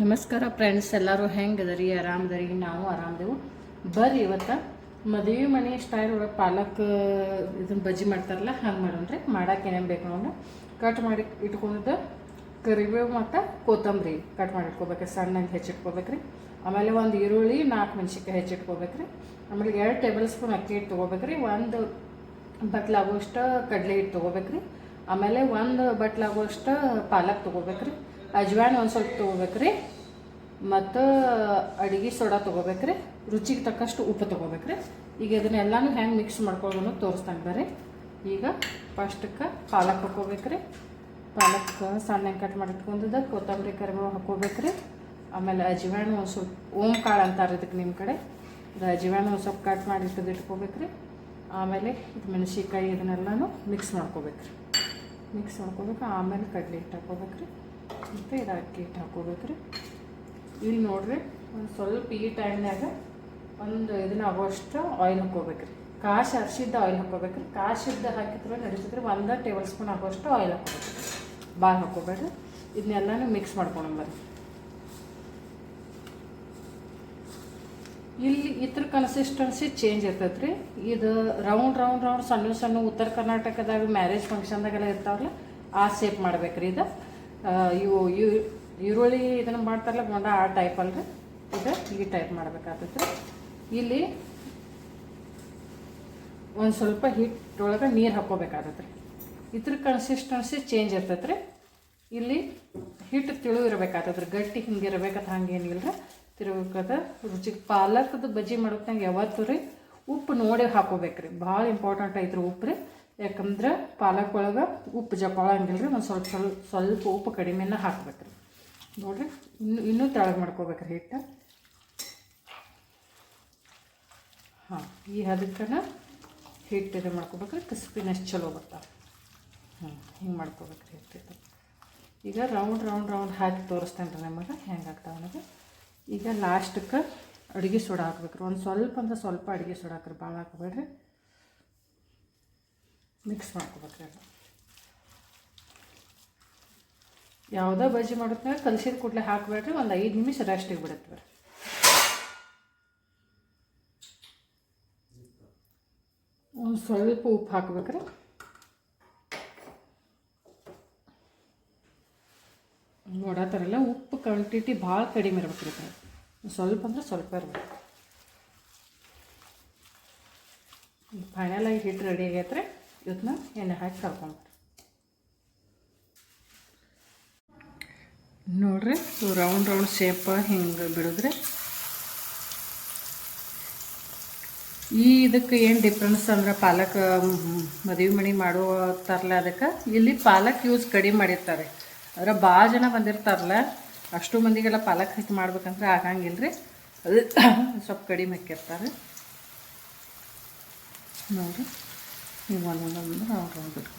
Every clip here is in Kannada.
ನಮಸ್ಕಾರ ಫ್ರೆಂಡ್ಸ್ ಎಲ್ಲರೂ ಹೆಂಗೆ ಅದರಿ ಆರಾಮದರಿ ನಾವು ಆರಾಮದೇವು ಬರ್ರಿ ಇವತ್ತು. ಮದುವೆ ಮನೆ ಸ್ಟೈಲ್ ಒಳಗೆ ಪಾಲಕ್ ಇದನ್ನ ಬಜ್ಜಿ ಮಾಡ್ತಾರಲ್ಲ, ಹಂಗೆ ಮಾಡೋಣ್ರಿ. ಮಾಡಕ್ಕೆ ಏನೇನು ಬೇಕು ನೋಡಿ ಕಟ್ ಮಾಡಿ ಇಟ್ಕೊಂಡಿದ್ದು ಕರಿಬೇವು ಮತ್ತು ಕೊತ್ತಂಬರಿ ಕಟ್ ಮಾಡಿ ಇಟ್ಕೋಬೇಕು ಸಣ್ಣಗೆ ಹೆಚ್ಚಿಟ್ಕೋಬೇಕ್ರಿ ಆಮೇಲೆ ಒಂದು ಈರುಳ್ಳಿ ನಾಲ್ಕು ಮೆಣಸಿನ್ಕಾಯಿ ಹೆಚ್ಚಿಟ್ಕೋಬೇಕ್ರಿ ಆಮೇಲೆ ಎರಡು ಟೇಬಲ್ ಸ್ಪೂನ್ ಅಕ್ಕಿ ಹಿಟ್ಟು ತೊಗೋಬೇಕ್ರಿ. ಒಂದು ಬಟ್ಲಾಗುವಷ್ಟು ಕಡಲೆ ಹಿಟ್ಟು ತೊಗೋಬೇಕ್ರಿ. ಆಮೇಲೆ ಒಂದು ಬಟ್ಲಾಗುವಷ್ಟು ಪಾಲಕ್ ತೊಗೋಬೇಕ್ರಿ. ಅಜ್ವಾನ್ ಒಂದು ಸ್ವಲ್ಪ ತೊಗೋಬೇಕ್ರಿ. ಮತ್ತು ಅಡುಗೆ ಸೋಡಾ ತೊಗೋಬೇಕ್ರಿ. ರುಚಿಗೆ ತಕ್ಕಷ್ಟು ಉಪ್ಪು ತೊಗೋಬೇಕ್ರಿ. ಈಗ ಇದನ್ನೆಲ್ಲನೂ ಹೆಂಗೆ ಮಿಕ್ಸ್ ಮಾಡ್ಕೊಳ್ಳೋದು ತೋರಿಸ್ತಾನೆ ಬರ್ರಿ. ಈಗ ಫಸ್ಟಕ್ಕೆ ಪಾಲಕ್ ಹಾಕೋಬೇಕ್ರಿ. ಪಾಲಕ್ ಸಣ್ಣ ಕಟ್ ಮಾಡಿ ಇಟ್ಕೊಂಡಿದ್ದ, ಕೊತ್ತಂಬರಿ ಕರಿಬೇವು ಹಾಕೋಬೇಕ್ರಿ. ಆಮೇಲೆ ಅಜ್ವಾನ್ ಒಂದು ಸ್ವಲ್ಪ ಓಮ್ ಕಾಳು ಅಂತಾರೆ ಇದಕ್ಕೆ ನಿಮ್ಮ ಕಡೆ. ಇದು ಅಜ್ವಾನ್ ಒಂದು ಸ್ವಲ್ಪ ಕಟ್ ಮಾಡಿ ಇಟ್ಟದ್ದು ಇಟ್ಕೋಬೇಕ್ರಿ. ಆಮೇಲೆ ಇದು ಮೆಣಸಿನ್ಕಾಯಿ ಇದನ್ನೆಲ್ಲನೂ ಮಿಕ್ಸ್ ಮಾಡ್ಕೋಬೇಕ್ರಿ. ಮಿಕ್ಸ್ ಮಾಡ್ಕೋಬೇಕು, ಆಮೇಲೆ ಕಡಲೆ ಹಿಟ್ಟು ಹಾಕೋಬೇಕ್ರಿ. ಮತ್ತು ಇದು ಅಕ್ಕಿ ಹಿಟ್ಟು ಹಾಕೋಬೇಕ್ರಿ ಇಲ್ಲಿ ನೋಡ್ರಿ, ಒಂದು ಸ್ವಲ್ಪ ಈ ಟೈಮ್ನಾಗ ಒಂದು ಇದನ್ನ ಆಗೋಷ್ಟು ಆಯಿಲ್ ಹಾಕೋಬೇಕ್ರಿ ಕಾಶಿ ಅರ್ಶಿದ್ದ ಆಯಿಲ್ ಹಾಕೋಬೇಕ್ರಿ ಕಾಶಿದ್ದ ಹಾಕಿದ್ರೆ ನಡೀತದ್ರಿ ಒಂದು ಟೇಬಲ್ ಸ್ಪೂನ್ ಆಗೋಷ್ಟು ಆಯಿಲ್ ಹಾಕೋಬೇಕು ಭಾಳ ಹಾಕೋಬೇಡ್ರಿ ಇದನ್ನೆಲ್ಲನೂ ಮಿಕ್ಸ್ ಮಾಡ್ಕೊಂಡ್ಬರ್ರಿ ಇಲ್ಲಿ ಇದ್ರ ಕನ್ಸಿಸ್ಟೆನ್ಸಿ ಚೇಂಜ್ ಇರ್ತೈತೆ ರೀ ಇದು ರೌಂಡ್ ರೌಂಡ್ ರೌಂಡ್ ಸಣ್ಣ ಸಣ್ಣ ಉತ್ತರ ಕರ್ನಾಟಕದಾಗ ಮ್ಯಾರೇಜ್ ಫಂಕ್ಷನ್ದಾಗೆಲ್ಲ ಇರ್ತಾವಲ್ಲ ಆ ಶೇಪ್ ಮಾಡ್ಬೇಕ್ರಿ ಇದು. ಇವು ಯು, ಈರುಳ್ಳಿ ಇದನ್ನು ಮಾಡ್ತಾರಲ್ಲ, ಗೊಂಡ ಆ ಟೈಪ್ ಅಲ್ರಿ. ಇದು ಈ ಟೈಪ್ ಮಾಡ್ಬೇಕಾಗ್ತೈತೆ ಇಲ್ಲಿ ಒಂದು ಸ್ವಲ್ಪ ಹಿಟ್ಟೊಳಗೆ ನೀರು ಹಾಕ್ಕೋಬೇಕಾಗತ್ತೆ ರೀ ಇದ್ರ ಕನ್ಸಿಸ್ಟೆನ್ಸಿ ಚೇಂಜ್ ಇರ್ತೈತೆ ರೀ ಇಲ್ಲಿ ಹಿಟ್ಟು ತಿಳು ಇರಬೇಕಾಗ್ತದೆ ರೀ ಗಟ್ಟಿ ಹಿಂಗೆ ಇರಬೇಕಂತ ಹಂಗೇನಿಲ್ಲ ರೀ ರುಚಿಗೆ ಪಾಲಕದ ಬಜ್ಜಿ ಮಾಡೋಕ್ನಾಗ ಯಾವತ್ತೂ ರೀ ಉಪ್ಪು ನೋಡಿ ಹಾಕೋಬೇಕು ರೀ ಭಾಳ ಇಂಪಾರ್ಟೆಂಟ್ ಐತ್ರಿ ಉಪ್ಪು ರೀ ಯಾಕಂದ್ರೆ ಪಾಲಕ್ ಒಳಗೆ ಉಪ್ಪು ಜಕೊಳಂಗಿಲ್ಲ ರೀ, ಒಂದು ಸ್ವಲ್ಪ ಸ್ವಲ್ಪ ಸ್ವಲ್ಪ ಉಪ್ಪು ಕಡಿಮೆನ ಹಾಕ್ಬೇಕು ರೀ ನೋಡಿರಿ, ಇನ್ನೂ ಇನ್ನೂ ತೆಳಗೆ ಮಾಡ್ಕೋಬೇಕ್ರಿ ಹಿಟ್ಟು. ಹಾಂ, ಈ ಹದಕ್ಕನ ಹಿಟ್ಟು ಇದು ಮಾಡ್ಕೋಬೇಕ್ರಿ, ಕ್ರಿಸ್ಪಿನೆಸ್ ಚಲೋ ಬರ್ತಾವೆ. ಹ್ಞೂ ಹಿಂಗೆ ಮಾಡ್ಕೋಬೇಕ್ರಿ ಹಿಟ್ಟು ಈಗ ರೌಂಡ್ ರೌಂಡ್ ರೌಂಡ್ ಹಾಕಿ ತೋರಿಸ್ತೇನೆ ರೀ ನಿಮಗೆ, ಹೆಂಗೆ ಆಗ್ತಾವೆ ಅನ್ನೋದು. ಈಗ ಲಾಸ್ಟಕ್ಕೆ ಅಡುಗೆ ಸೋಡಾ ಹಾಕ್ಬೇಕ್ರಿ, ಒಂದು ಸ್ವಲ್ಪ ಅಂದ್ರೆ ಸ್ವಲ್ಪ ಅಡುಗೆ ಸೋಡಾ ಹಾಕ್ರಿ ಭಾಳ ಹಾಕಬೇಡ್ರಿ. ಮಿಕ್ಸ್ ಮಾಡ್ಕೋಬೇಕ್ರಿ ಎಲ್ಲ ಯಾವುದೋ ಬಜ್ಜಿ ಮಾಡೋದ್ನಾಗ ಕಲಸಿದ ಕೂಡಲೇ ಹಾಕಬೇಡ್ರಿ, ಒಂದು ಐದು ನಿಮಿಷ ರೆಸ್ಟಿಗೆ ಬಿಡುತ್ತೆ ಬರ್ರಿ ಒಂದು ಸ್ವಲ್ಪ ಉಪ್ಪು ಹಾಕ್ಬೇಕ್ರಿ. ನೋಡತ್ತಾರಲ್ಲ ಉಪ್ಪು ಕ್ವಾಂಟಿಟಿ ಭಾಳ ಕಡಿಮೆ ಇರ್ಬೇಕ್ರಿ ಸ್ವಲ್ಪ ಅಂದ್ರೆ ಸ್ವಲ್ಪ ಇರ್ಬೇಕು. ಫೈನಲಾಗಿ ಹಿಟ್ಟು ರೆಡಿ ಆಗೈತ್ರಿ. ಇವತ್ತನ್ನ ಎಣ್ಣೆ ಹಾಕಿ ಕರ್ಕೊಂಡ್ರಿ ನೋಡ್ರಿ ರೌಂಡ್ ರೌಂಡ್ ಶೇಪ್ ಹಿಂಗೆ ಬಿಡಿದ್ರೆ. ಈ ಇದಕ್ಕೆ ಏನು ಡಿಫ್ರೆನ್ಸ್ ಅಂದ್ರೆ ಪಾಲಕ್ ಮದುವೆ ಮನೆ ತರಲ ಅದಕ್ಕೆ ಇಲ್ಲಿ ಪಾಲಕ್ ಯೂಸ್ ಕಡಿಮೆ ಮಾಡಿರ್ತಾರೆ. ಅಂದ್ರೆ ಭಾಳ ಜನ ಬಂದಿರ್ತಾರಲ್ಲ, ಅಷ್ಟು ಮಂದಿಗೆಲ್ಲ ಪಾಲಕ್ ಹಾಕಿ ಮಾಡ್ಬೇಕಂದ್ರೆ ಆಗಂಗಿಲ್ಲ ರೀ ಅದು ಸ್ವಲ್ಪ ಕಡಿಮೆ ಹಾಕಿರ್ತಾರೆ. ನೋಡಿರಿ. ನೀವು ಒಂದೊಂದೊಂದು ರೌಂಡ್ ರೌಂಡ್ ಬಿಟ್ಟು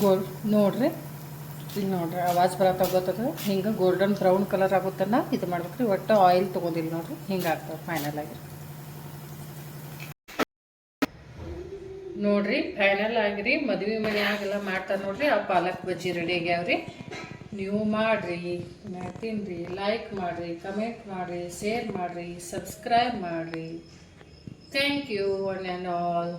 ಗೋಲ್ ನೋಡ್ರಿ. ಇಲ್ಲಿ ನೋಡ್ರಿ, ಆವಾಜ್ ಬರೋ ತಗೋತದ ಹಿಂಗೆ ಗೋಲ್ಡನ್ ಬ್ರೌನ್ ಕಲರ್ ಆಗುತ್ತನ್ನ ಇದು ಮಾಡ್ಬೇಕ್ರಿ. ಒಟ್ಟು ಆಯಿಲ್ ತೊಗೊಂಡಿಲ್ಲ ನೋಡ್ರಿ. ಹಿಂಗೆ ಆಗ್ತದೆ ಫೈನಲ್ ಆಗಿ. ನೋಡ್ರಿ ಫೈನಲ್ ಆಗಿರಿ, ಮದುವೆ ಮನೆಯಾಗೆಲ್ಲ ಮಾಡ್ತಾರೆ ನೋಡ್ರಿ, ಆ ಪಾಲಕ್ ಬಜ್ಜಿ ರೆಡಿ ಆಗ್ಯಾವ್ರಿ. ನೀವು ಮಾಡ್ರಿ ಮಾಡ್ತೀನಿ ಲೈಕ್ ಮಾಡ್ರಿ ಕಮೆಂಟ್ ಮಾಡ್ರಿ ಶೇರ್ ಮಾಡ್ರಿ ಸಬ್ಸ್ಕ್ರೈಬ್ ಮಾಡ್ರಿ. Thank you one and all